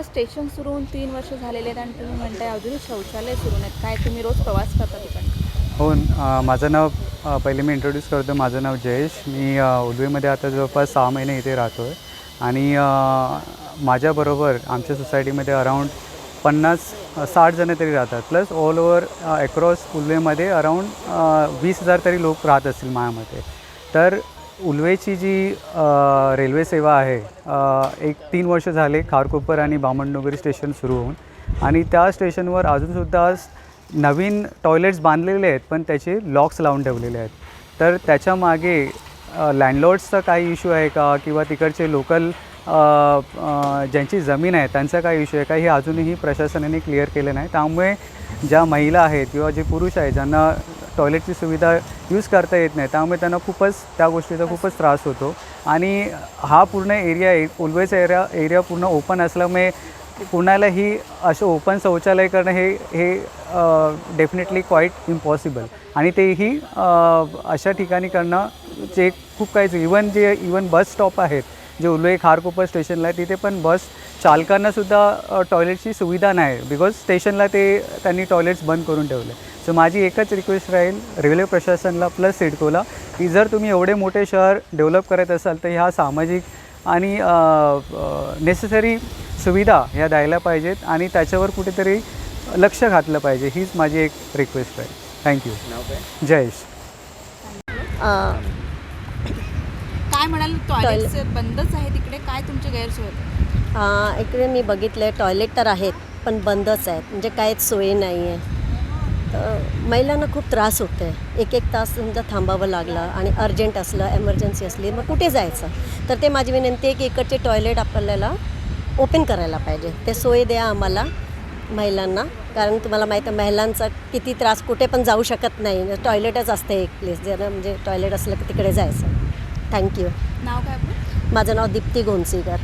तुमचं स्टेशन सुरू होऊन तीन वर्ष झालेले आहेत आणि तुम्ही म्हणताय अजूनही शौचालय सुरू नाहीत. काय तुम्ही रोज प्रवास करता तिकडे हो माझं नाव पहिले मी इंट्रोड्यूस करतो. माझं नाव जयेश. मी उलवेमध्ये आता जवळपास सहा महिने इथे राहतो आहे आणि माझ्याबरोबर आमच्या सोसायटीमध्ये अराऊंड पन्नास साठ जणं तरी राहतात. प्लस ऑल ओव्हर अक्रॉस उलवेमध्ये अराऊंड वीस हजार तरी लोक राहत असतील माझ्यामध्ये. तर उलवेची जी रेल्वे सेवा आहे एक तीन वर्ष झाले खारकोपर आणि बामणनगरी स्टेशन सुरू होऊन आणि त्या स्टेशनवर अजूनसुद्धा नवीन टॉयलेट्स बांधलेले आहेत पण त्याचे लॉक्स लावून ठेवलेले आहेत. तर त्याच्यामागे लँडलॉर्ड्सचा काही इश्यू आहे का किंवा तिकडचे लोकल ज्यांची जमीन आहे त्यांचा काही इश्यू आहे का हे अजूनही प्रशासनाने क्लिअर केलं नाही. त्यामुळे ज्या महिला आहेत किंवा जे पुरुष आहेत ज्यांना टॉयलेटची सुविधा यूज करता येत नाही. त्यामुळे त्यांना खूपच त्या गोष्टीचा खूपच त्रास होतो. आणि हा पूर्ण एरिया उल्वेचा एरिया एरिया पूर्ण ओपन असल्यामुळे कुणालाही असं ओपन शौचालय करणं हे हे डेफिनेटली क्वाईट इम्पॉसिबल आणि तेही अशा ठिकाणी करणं जे खूप काही इवन जे इवन बस स्टॉप आहेत जे उल्वे खारकोपर स्टेशनला आहे तिथे पण बस चालकांनासुद्धा टॉयलेटची सुविधा नाही. बिकॉज स्टेशनला ते त्यांनी टॉयलेट्स बंद करून ठेवले. सो माझी एकच रिक्वेस्ट राहील रेल्वे प्रशासनला प्लस सिडकोला की जर तुम्ही एवढे मोठे शहर डेव्हलप करत असाल तर ह्या सामाजिक आणि नेसेसरी सुविधा ह्या द्यायला पाहिजेत आणि त्याच्यावर कुठेतरी लक्ष घातलं पाहिजे हीच माझी एक रिक्वेस्ट आहे थँक्यू जयेश काय? म्हणाल टॉयलेट बंदच आहे तिकडे काय तुमचे गैरसोय? इकडे मी बघितले टॉयलेट तर आहेत पण बंदच आहेत. म्हणजे काहीच सोयी नाही आहे तर महिलांना खूप त्रास होतो आहे एक एक तास समजा थांबावं लागलं आणि अर्जंट असलं एमर्जन्सी असली मग कुठे जायचं? तर ते माझी विनंती आहे की इकडचे टॉयलेट आपल्याला ओपन करायला पाहिजे. ते सोय द्या आम्हाला महिलांना. कारण तुम्हाला माहीत आहे महिलांचा किती त्रास कुठे पण जाऊ शकत नाही. टॉयलेटच असते एक प्लेस ज्यानं म्हणजे टॉयलेट असलं की तिकडे जायचं. थँक्यू नाव काय माझं नाव दीप्ती गोंसीकर